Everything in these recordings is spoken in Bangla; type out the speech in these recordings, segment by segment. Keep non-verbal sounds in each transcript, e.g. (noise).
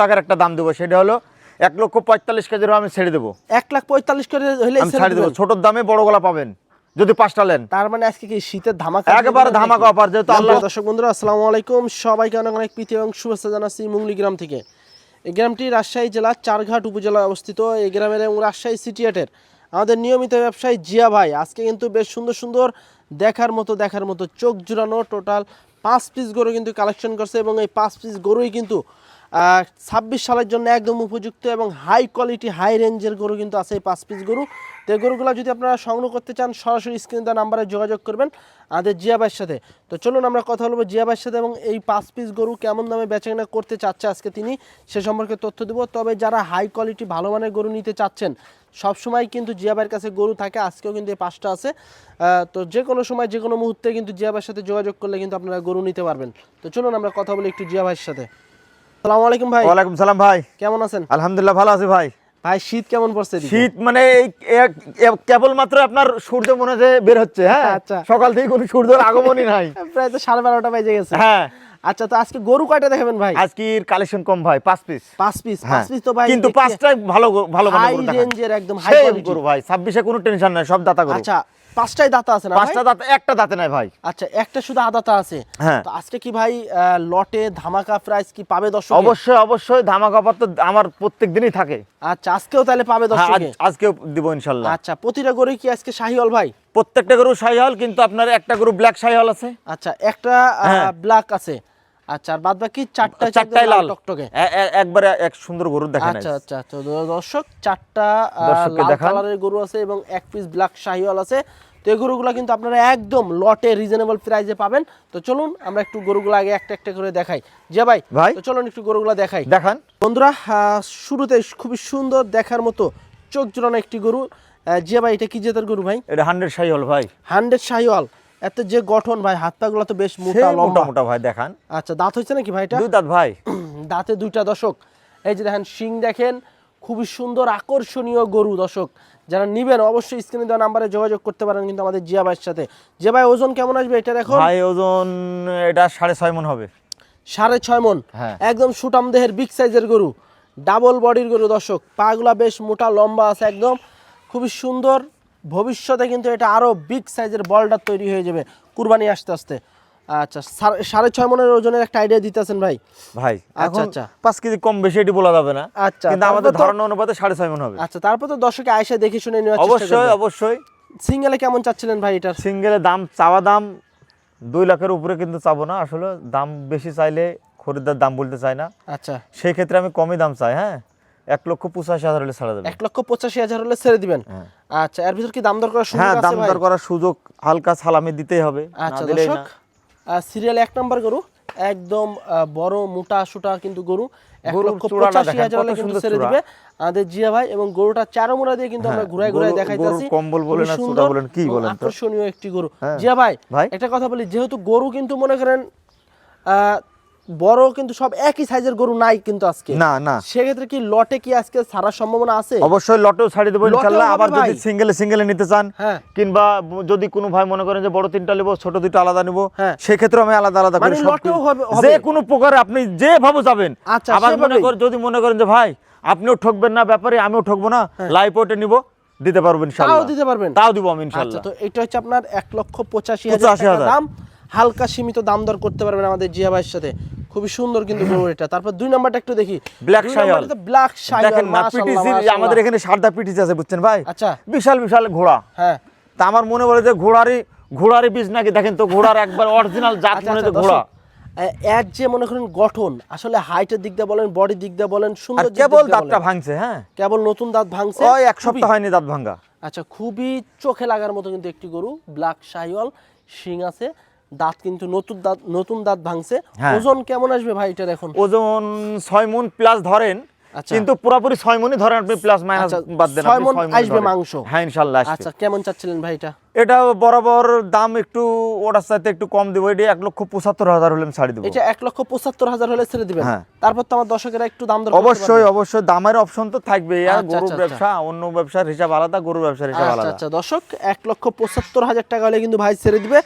টাকার একটা দাম দেবো সেটা হলো এক লক্ষ পঁয়তাল্লিশ কেজির আমি ছেড়ে দেবো। এক লাখ পঁয়তাল্লিশ করে হলে আমি ছাড়ে দেবো। ছোটোর দামে বড় গলা পাবেন যদি পাঁচটা নেন। তার মানে আজকে কি শীতের ধামাকা একেবারে ধামাকা অফার যেহেতু আল্লাহ দর্শক বন্ধুরা আসসালামু আলাইকুম। সবাইকে অনেক অনেক প্রীতি এবং শুভেচ্ছা জানাচ্ছি মুঙ্গলি গ্রাম থেকে। এই গ্রামটি রাজশাহী জেলার চারঘাট উপজেলায় অবস্থিত। এই গ্রামের এবং রাজশাহী সিটিয়েটের আমাদের নিয়মিত ব্যবসায়ী জিয়া ভাই আজকে কিন্তু বেশ সুন্দর সুন্দর দেখার মতো দেখার মতো চোখ জুড়ানো টোটাল পাঁচ পিস গরু কিন্তু কালেকশন করছে এবং এই পাঁচ পিস গরুই কিন্তু ছাব্বিশ সালের জন্য একদম উপযুক্ত এবং হাই কোয়ালিটি হাই রেঞ্জের গরু কিন্তু আছে এই পাঁচ পিস গরু। তো এই গরুগুলো যদি আপনারা সংগ্রহ করতে চান, সরাসরি স্ক্রিন দেওয়া নাম্বারে যোগাযোগ করবেন আমাদের জিয়া ভাইয়ের সাথে। তো চলুন আমরা কথা বলব জিয়া ভাইয়ের সাথে এবং এই পাঁচ পিস গরু কেমন দামে বেচাকেনা করতে চাচ্ছে আজকে তিনি, সে সম্পর্কে তথ্য দেবো। তবে যারা হাই কোয়ালিটি ভালো মানের গরু নিতে চাচ্ছেন, সবসময় কিন্তু জিয়া ভাইয়ের কাছে গরু থাকে, আজকেও কিন্তু এই পাঁচটা আছে। তো যে কোনো সময়, যে কোনো মুহূর্তে কিন্তু জিয়া ভাইয়ের সাথে যোগাযোগ করলে কিন্তু আপনারা গরু নিতে পারবেন। তো চলুন আমরা কথা বলি একটু জিয়াবাইয়ের সাথে। সালামু আলাইকুম ভাই। ওয়ালাইকুম সালাম ভাই। কেমন আছেন? আলহামদুলিল্লাহ ভালো আছি ভাই। ভাই শীত কেমন পড়ছে শীত মানে এক- কেবলমাত্র আপনার সূর্য মনে যে বের হচ্ছে হ্যাঁ? আচ্ছা। সকাল থেকে কোনো সূর্যের আগমনই নাই। প্রায় তো সাড়ে বারোটা বেজে গেছে। হ্যাঁ। আচ্ছা তো আজকে গরু কয়টা দেখাবেন ভাই? আজকের কালেকশন কম ভাই পাঁচ পিস পাঁচ পিস হ্যাঁ। পাঁচ পিস তো ভাই কিন্তু পাঁচটাই ভালো ভালো হাই গরু। রেঞ্জের একদম হাই কোয়ালিটি গরু ভাই ছাব্বিশে কোনো টেনশন নাই সব দাতা গরু। আচ্ছা পাঁচটাই দাঁত আছে না ভাই? পাঁচটা দাঁত একটা দাঁতে নাই ভাই। আচ্ছা একটা শুধু আদাতা আছে। হ্যাঁ। তো আজকে কি ভাই লটে ধামাকা প্রাইস কি পাবে দর্শক? অবশ্যই অবশ্যই ধামাকা অফার তো আমার প্রত্যেক দিনই থাকে। আচ্ছা আজকেও তাহলে পাবে হ্যাঁ দর্শকে? আজ- আজকেও দিব ইনশাল্লাহ। আচ্ছা প্রতিটা গরু কি আজকে শাহিওয়াল ভাই? প্রত্যেকটা গরু শাহিহল কিন্তু আপনার একটা গরু ব্ল্যাক শাহিহল আছে। আচ্ছা একটা। ব্ল্যাক আছে। আচ্ছা আর বাদ বাকি চারটা চারটাই লাল টকটকে? একবারে এক সুন্দর গরু দেখেন আচ্ছা আচ্ছা তো দর্শক চারটা লাল কালারের গরু আছে এবং এক পিস ব্ল্যাক শাহিওয়াল আছে। তো এই গরুগুলো কিন্তু আপনারা একদম লটে রিজনেবল প্রাইসে পাবেন। তো চলুন আমরা একটু গরুগুলো আগে একটা একটা করে দেখাই। যে ভাই ভাই। তো চলুন একটু গরুগুলো দেখাই। দেখান। বন্ধুরা শুরুতে খুবই সুন্দর দেখার মতো চোখ জোড়ানো একটি গরু। জিয়া ভাই এটা কি জেতার গরু ভাই? এটা হান্ড্রেড শাহিহল ভাই। হান্ড্রেড শাহিওয়াল। এত যে গঠন ভাই হাত পাগুলো তো বেশ মোটা লম্বা। মোটা ভাই দেখান। আচ্ছা দাঁত হচ্ছে নাকি ভাইটা দুই দাঁত ভাই। (clears throat) দাঁতে দুইটা দশক এই যে দেখেন শিং দেখেন খুবই সুন্দর আকর্ষণীয় গরু দর্শক। যারা নিবেন অবশ্যই স্ক্রিনে দেওয়া নাম্বারে যোগাযোগ করতে পারেন কিন্তু আমাদের জিয়া ভাইয়ের সাথে। জিয়া ভাই ওজন কেমন আসবে এটা দেখো ভাই ওজন এটা সাড়ে ছয় মন হবে। সাড়ে ছয় মন। হ্যাঁ। একদম সুটাম দেহের বিগ সাইজের গরু। ডাবল বডির গরু দর্শক। পাগুলা বেশ মোটা লম্বা আছে একদম। খুবই সুন্দর ভবিষ্যতে কিন্তু এটা আরও বিগ সাইজের বলডার তৈরি হয়ে যাবে। কুরবানি আসতে আসতে। আচ্ছা সাড়ে- ছয় মনের ওজনের একটা আইডিয়া দিতেছেন ভাই? ভাই আচ্ছা, আচ্ছা। পাঁচ কেজি কম বেশি এটি বলা যাবে না। আচ্ছা, কিন্তু আমাদের ধারণা অনুপাতে সাড়ে ছয় মন হবে। আচ্ছা তারপর তো দর্শকে আয়সা দেখে শুনে চেষ্টা অবশ্যই অবশ্যই। সিঙ্গেলে কেমন চাচ্ছিলেন ভাই এটার? সিঙ্গেলে দাম চাওয়া দাম দুই লাখের উপরে কিন্তু চাবো না। আসলে দাম বেশি চাইলে খরিদ্দার দাম বলতে চায় না। আচ্ছা। সেই ক্ষেত্রে আমি কমই দাম চাই হ্যাঁ? এক লক্ষ পঁচাশি হাজার হলে ছাড়া যাবে এক লক্ষ পঁচাশি হাজার হলে ছেড়ে দিবেন হ্যাঁ। আচ্ছা এর ভিতর কি দাম দর করার সুযোগ হ্যাঁ দাম দর করার সুযোগ হালকা সালামি দিতেই হবে আচ্ছা দর্শক সিরিয়াল এক নম্বর গরু একদম বড় মোটা সুটা কিন্তু গরু এক লক্ষ পঁচাশি হাজার হলে কিন্তু ছেড়ে দিবে আমাদের জিয়া ভাই এবং গরুটা চারমোড়া দিয়ে কিন্তু আমরা হ্যাঁ, ঘুরাই ঘুরাই দেখাইতেছি কম্বল বলেন আর চূড়া বলেন, কি বলেন তো? আকর্ষণীয় একটি গরু হ্যাঁ। জিয়া ভাই। একটা কথা বলি যেহেতু গরু কিন্তু মনে করেন আহ, বড় কিন্তু সব একই সাইজের গরু নাই কিন্তু আজকে। না না। সেক্ষেত্রে কি লটে কি আজকে ছাড়ার সম্ভাবনা আছে? অবশ্যই লটেও ছাড়ি দেবো ইনশাল্লাহ। আবার যদি সিঙ্গেলে সিঙ্গেলে নিতে চান হ্যাঁ। কিংবা যদি কোনো ভাই মনে করেন যে বড় তিনটা নেব ছোট দুইটা আলাদা নিবো হ্যাঁ। সেক্ষেত্রে আমি আলাদা আলাদা করে মানে লটেও হবে-? যে কোনো প্রকারে আপনি যেভাবে যাবেন। আচ্ছা, আবার মনে করেন যদি মনে করেন যে ভাই আপনিও ঠকবেন না ব্যাপারে আমিও ঠকবো না লাইভ ওটে নিব দিতে পারবেন তাও দিতে পারবেন। তাও দিব আমি আচ্ছা তো এটা হচ্ছে আপনার এক লক্ষ পঁচাশি হাজার। দাম। হালকা সীমিত দাম দর করতে পারবেন আমাদের জিয়া ভাইয়ের সাথে। খুবই সুন্দর কিন্তু গরু এটা। তারপর দুই নাম্বারটা একটু দেখি। Black Shayal। ব্ল্যাক শাইওয়াল দেখেন না পিটিসি আমাদের এখানে সারদা পিটিসি আছে বুঝছেন ভাই? আচ্ছা। বিশাল বিশাল ঘোড়া। হ্যাঁ। তা আমার মনে বলে যে ঘোড়ারই ঘোড়ারই বীজ নাকি? দেখেন তো ঘোড়ার একবার অরিজিনাল জাত আচ্ছা মনে আচ্ছা যে ঘোড়া। দর্শক, এ- এর যে মনে করেন গঠন আসলে হাইটের দিক দিয়ে বলেন বডির দিক দিয়ে বলেন সুন্দর কেবল দাঁতটা ভাঙছে হ্যাঁ? কেবল নতুন দাঁত ভাঙছে ওই এক সপ্তাহ হয়নি দাঁত ভাঙ্গা। আচ্ছা খুবই চোখে লাগার মতো কিন্তু একটি গরু ব্ল্যাক শাহিওয়াল শিং আছে। দাঁত কিন্তু নতুন দাঁত নতুন দাঁত ভাঙছে। হ্যাঁ। ওজন কেমন আসবে ভাই এটার এখন? ওজন ছয় মন প্লাস ধরেন আচ্ছা। কিন্তু পুরোপুরি ছয় মনই ধরেন আপনি প্লাস মাইনাস আচ্ছা, বাদ দেন ছয় মণ আসবে মাংস? হ্যাঁ ইনশাল্লাহ আসবে। আচ্ছা কেমন চাচ্ছিলেন ভাই এটা? এটা বরাবর দাম একটু ওটার সাথে একটু কম দেবো এটা এক লক্ষ পঁচাত্তর হাজার হলে ছাড়ি দেবো। এটা এক লক্ষ পঁচাত্তর হাজার হলে ছেড়ে দিবেন? হ্যাঁ। তারপর তো আমার দর্শকেরা একটু দাম অবশ্যই অবশ্যই দামের অপশন তো থাকবে আর আচ্ছা, ব্যবসা অন্য ব্যবসার হিসাব আলাদা গরুর ব্যবসার হিসাব আলাদা। আচ্ছা দর্শক এক লক্ষ পঁচাত্তর হাজার টাকা হলে কিন্তু ভাই ছেড়ে দিবে।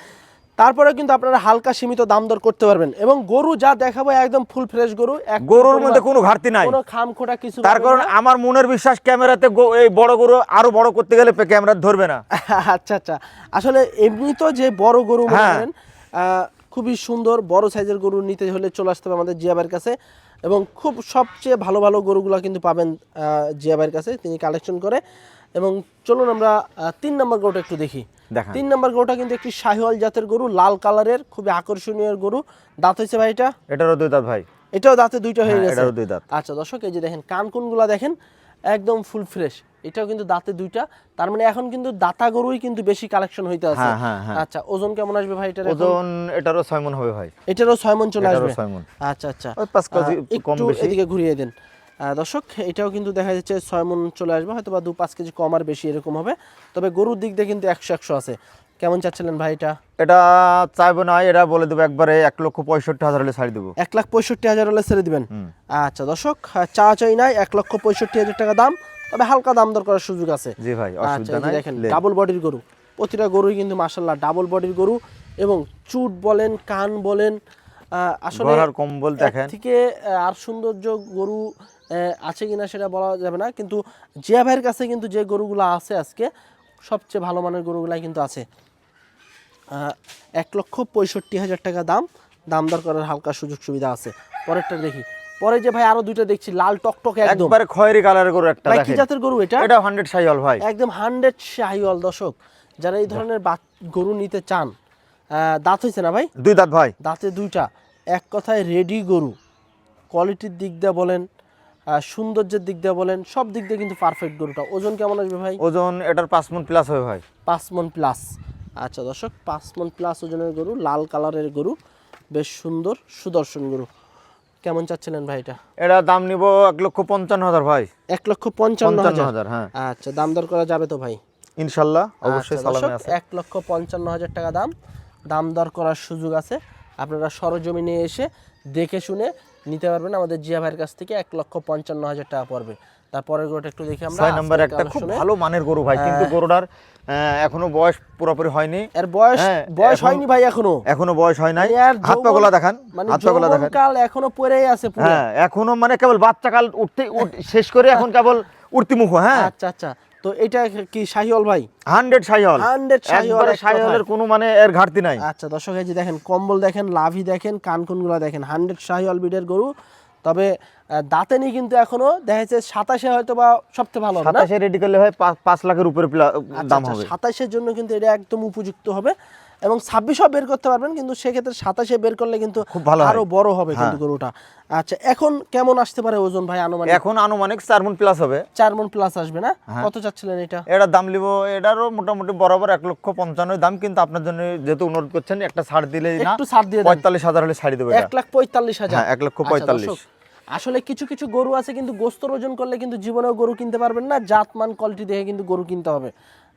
তারপরে কিন্তু আপনারা হালকা সীমিত দাম দর করতে পারবেন। এবং গরু যা দেখাবো একদম ফুল ফ্রেশ গরু গরুর মধ্যে কোনো ঘাটতি নাই। কোনো খাম খোটা কিছু তার কারণ আমার মনের বিশ্বাস ক্যামেরাতে এই বড় গরু আরও বড় করতে গেলে ক্যামেরা ধরবে না। (laughs) আচ্ছা আচ্ছা। আসলে এমনি তো যে বড় গরু মনে হ্যাঁ। খুবই সুন্দর বড় সাইজের গরু নিতে হলে চলে আসতে হবে আমাদের জিয়াবের কাছে। এবং খুব সবচেয়ে ভালো ভালো গরুগুলো কিন্তু পাবেন জিয়াবের কাছে তিনি কালেকশন করে। এবং চলুন আমরা তিন নম্বর গরুটা একটু দেখি। তিন নম্বর গরুটা কিন্তু একটি শাহিওয়াল জাতের গরু লাল কালারের খুবই আকর্ষণীয় গরু। দাঁত হয়েছে ভাই এটা? এটারও দুই দাঁত ভাই। এটাও দাঁতে দুইটা হয়ে হ্যাঁ, গেছে। এটারও দুই দাঁত। আচ্ছা দর্শক এই যে দেখেন কান কোনগুলা দেখেন? একদম ফুল ফ্রেশ। এটাও কিন্তু দাঁতে দুইটা। তার মানে এখন কিন্তু দাতা গরুই কিন্তু বেশি কালেকশন হইতে আছে। হ্যাঁ, হ্যাঁ। আচ্ছা ওজন কেমন আসবে ভাই এটার ওজন এটারও ছয় মন হবে ভাই। এটারও ছয় মন চলে আসবে? আচ্ছা আচ্ছা। কম একটু বেশি। এদিকে ঘুরিয়ে দেন। দর্শক এটাও কিন্তু দেখা যাচ্ছে ছয় মন চলে আসবে হয়তো বা দু পাঁচ কেজি কম আর বেশি এরকম হবে। তবে গরুর দিক দিয়ে কিন্তু একশো একশো আছে। কেমন চাচ্ছিলেন ভাই এটা? এটা চাইব না এটা বলে দেবো একবারে এক লক্ষ পঁয়ষট্টি হাজার হলে ছাড়ি দেবো। এক লাখ পঁয়ষট্টি হাজার হলে ছেড়ে দিবেন? আচ্ছা দর্শক চা চাই নাই এক লক্ষ পঁয়ষট্টি হাজার টাকা দাম তবে হালকা দাম দর করার সুযোগ আছে। জি ভাই আচ্ছা অসুবিধা নাই দেখেন ডাবল বডির গরু প্রতিটা গরুই কিন্তু মাসাল্লাহ ডাবল বডির গরু এবং চুট বলেন কান বলেন আসলে কম্বল দেখেন। থেকে আর সৌন্দর্য গরু আছে কিনা সেটা বলা যাবে না কিন্তু জিয়া ভাইয়ের কাছে কিন্তু যে গরুগুলো আছে আজকে সবচেয়ে ভালো মানের গরুগুলাই কিন্তু আছে। এক লক্ষ পঁয়ষট্টি হাজার টাকা দাম দাম দর করার হালকা সুযোগ সুবিধা আছে। পরেরটা দেখি। পরে যে ভাই আরও দুইটা দেখছি লাল টকটকে একদম। একবারে খয়েরি কালারের গরু একটা ভাই কি জাতের গরু এটা? এটা হান্ড্রেড সাইহল ভাই। একদম হান্ড্রেড শাহিওয়াল দর্শক। যারা এই ধরনের গরু নিতে চান দাঁত হয়েছে না ভাই? দুই দাঁত ভাই। দাঁতে দুইটা। এক কথায় রেডি গরু। কোয়ালিটির দিক দিয়ে বলেন সৌন্দর্যের দিক দিয়ে বলেন সব দিক দিয়ে কিন্তু পারফেক্ট গরুটা। ওজন কেমন আসবে ভাই? ওজন এটার পাঁচ মন প্লাস হবে ভাই। পাঁচ মন প্লাস আচ্ছা দর্শক পাঁচ মন প্লাস ওজনের গরু লাল কালারের গরু বেশ সুন্দর সুদর্শন গরু। কেমন চাচ্ছিলেন ভাই এটা? এটা দাম নিব এক লক্ষ পঞ্চান্ন হাজার ভাই। এক লক্ষ পঞ্চান্ন হাজার হ্যাঁ। আচ্ছা দাম দর করা যাবে তো ভাই? ইনশাল্লাহ অবশ্যই আচ্ছা, সালামে দর্শক, আছে। এক লক্ষ পঞ্চান্ন হাজার টাকা দাম। দাম দর করার সুযোগ আছে। আপনারা সরজমিনে এসে দেখে শুনে নিতে পারবেন। আমাদের জিয়া ভাইয়ের কাছ থেকে এক লক্ষ পঞ্চান্ন হাজার টাকা পড়বে। তারপরের গরুটা একটু দেখি আমরা। ছয় নম্বর একটা খুব ভালো মানের গরু ভাই কিন্তু গরুটার এখনও বয়স পুরোপুরি হয়নি। এর বয়স হ্যাঁ, বয়স হয়নি ভাই এখনও। এখনও বয়স হয় নাই। মানে হাত পা গোলা দেখান মানে হাত পা গোলা দেখান। কাল এখনও পড়েই আছে পুরো। হ্যাঁ এখনও মানে কেবল বাচ্চা কাল উঠতে উঠ- শেষ করে এখন কেবল উঠতি মুখ হ্যাঁ। আচ্ছা আচ্ছা। তো এটা কি শাহিওল ভাই? 100 শাহিওল 100 শাহিওল শাহিওলের কোনো মানে এর ঘাটতি নাই। আচ্ছা দর্শক এই যে দেখেন কম্বল দেখেন লাভি দেখেন কানকুনগুলো দেখেন 100 শাহিওল বিডের গরু। তবে দাঁতেনি কিন্তু এখনও দেখা যাচ্ছে সাতাশে হয়তো বা সবচেয়ে ভালো সাতাশে রেডি করলে হয় পাঁচ- পাঁচ লাখের উপরে দাম হবে। সাতাশের জন্য কিন্তু এটা একদম উপযুক্ত হবে। এবং ছাব্বিশও বের করতে পারবেন কিন্তু সেক্ষেত্রে সাতাশে বের করলে কিন্তু খুব ভালো আরও বড় হবে কিন্তু হ্যাঁ। গরুটা। আচ্ছা এখন কেমন আসতে পারে ওজন ভাই আনুমানিক? এখন আনুমানিক চার মন প্লাস হবে। চার মন প্লাস আসবে না? হ্যাঁ। কত চাচ্ছিলেন এটা? এটার দাম নিব এটারও মোটামুটি বরাবর এক লক্ষ পঞ্চান্ন দাম কিন্তু আপনার জন্য যেহেতু অনুরোধ করছেন একটা ছাড় দিলেই না একটু ছাড় দিয়ে পঁয়তাল্লিশ হাজার হলে ছাড়ি দেবো এক লাখ পঁয়তাল্লিশ হাজার। হ্যাঁ, এক লক্ষ আচ্ছা, পঁয়তাল্লিশ। আসলে কিছু কিছু গরু আছে কিন্তু গোস্তর ওজন করলে কিন্তু জীবনেও গরু কিনতে পারবেন না জাত মান কোয়ালিটি দেখে কিন্তু গরু কিনতে হবে।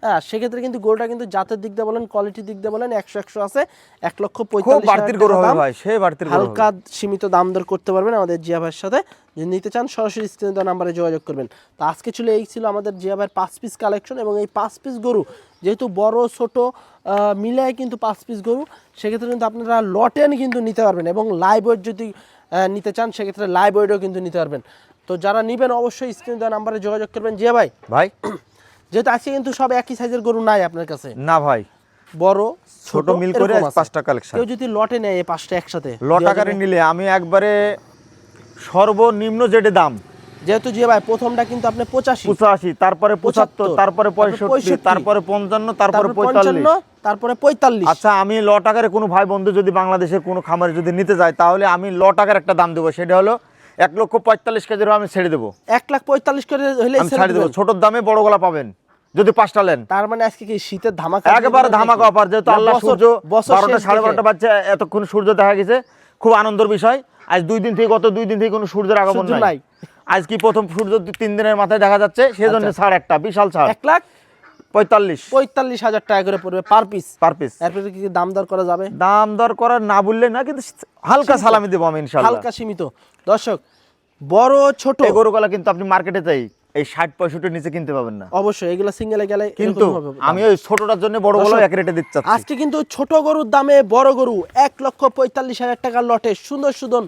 হ্যাঁ সেক্ষেত্রে কিন্তু গরুটা কিন্তু জাতের দিক দিয়ে বলেন কোয়ালিটির দিক দিয়ে বলেন একশো একশো আছে এক লক্ষ পঁয়তাল্লিশ বাড়তির গরু হবে ভাই সে বাড়তির হালকা সীমিত দাম দর করতে পারবেন আমাদের জিয়া ভাইয়ের সাথে। যদি নিতে চান সরাসরি স্ক্রিনে দেওয়া নাম্বারে যোগাযোগ করবেন। তো আজকে ছিল এই ছিল আমাদের জিয়া ভাইয়ের পাঁচ পিস কালেকশন এবং এই পাঁচ পিস গরু যেহেতু বড় ছোট মিলায় কিন্তু পাঁচ পিস গরু সেক্ষেত্রে কিন্তু আপনারা লটেন কিন্তু নিতে পারবেন এবং লাইভ ওয়েট যদি নিতে চান সেক্ষেত্রে লাইভ ওয়েটও কিন্তু নিতে পারবেন। তো যারা নেবেন অবশ্যই স্ক্রিনে দেওয়া নাম্বারে যোগাযোগ করবেন। জিয়া ভাই। ভাই যেহেতু আজকে কিন্তু সব একই সাইজের গরু নাই আপনার কাছে। না ভাই। বড় ছোট মিল করে পাঁচটা কালেকশন কেউ যদি লটে নেয় এই পাঁচটা একসাথে লট আকারে নিলে আমি একবারে সর্বনিম্ন যেটা দাম। যেহেতু জিয়া ভাই প্রথমটা কিন্তু আপনি পঁচাশি। পঁচাশি তারপরে পঁচাত্তর তারপরে পঁয়ষট্টি তারপরে পঞ্চান্ন তারপরে তারপরে পঁয়তাল্লিশ। তারপরে পঁয়তাল্লিশ। আচ্ছা আমি ল টাকার কোনো ভাই বন্ধু যদি বাংলাদেশের কোনো খামারে যদি নিতে যায় তাহলে আমি ল টাকার একটা দাম দেবো। সেটা হলো এক লক্ষ পঁয়তাল্লিশ কেজির আমি ছেড়ে দেবো। এক লাখ পঁয়তাল্লিশ কেজি হলে ছেড়ে দেবো। ছোটোর দামে বড় গলা পাবেন। যদি পাঁচটা নেন তার মানে আজকে কি শীতের ধামাকা একেবারে ধামাকা অফার যেহেতু আল্লাহ সূর্য বারোটা সাড়ে বারোটা বাচ্চা এতক্ষণ সূর্য দেখা গেছে। খুব আনন্দের বিষয়। আজ দুই দিন থেকে গত দুই দিন থেকে কোনো সূর্যের আগমন নাই। আজ কি প্রথম সূর্য তিন দিনের মাথায় দেখা যাচ্ছে সেজন্য আচ্ছা। ছাড় একটা বিশাল ছাড়। এক লাখ? পঁয়তাল্লিশ। পঁয়তাল্লিশ হাজার টাকা করে পড়বে পার পিস পার পিস এরপরে কি দাম দর করা যাবে? দাম দর করা না বললে না কিন্তু হালকা সালামি দেবো আমি ইনশাল্লাহ। হালকা সীমিত। দর্শক বড় ছোট। গরুগুলা কিন্তু আপনি মার্কেটে চাই এই ষাট পঁয়ষট্টির নিচে কিনতে পাবেন না। অবশ্যই এগুলো সিঙ্গেলে গেলে কিন্তু। আমি ওই ছোটটার জন্য বড় দর্শক, এক রেটে দিতে চাচ্ছি। আজকে কিন্তু ছোট গরুর দামে বড় গরু এক লক্ষ পঁয়তাল্লিশ হাজার টাকার লটে। সুন্দর সুদন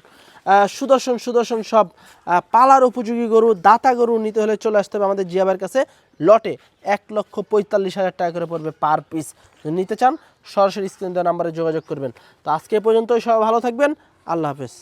সুদর্শন সুদর্শন সব পালার উপযোগী গরু দাতা গরু নিতে হলে চলে আসতে হবে আমাদের জিয়াবার কাছে। লটে এক লক্ষ পঁয়তাল্লিশ হাজার টাকা করে পড়বে পার পিস নিতে চান সরাসরি স্ক্রিন দেওয়া নাম্বারে যোগাযোগ করবেন। তো আজকে এ পর্যন্তই সবাই ভালো থাকবেন। আল্লাহ হাফেজ।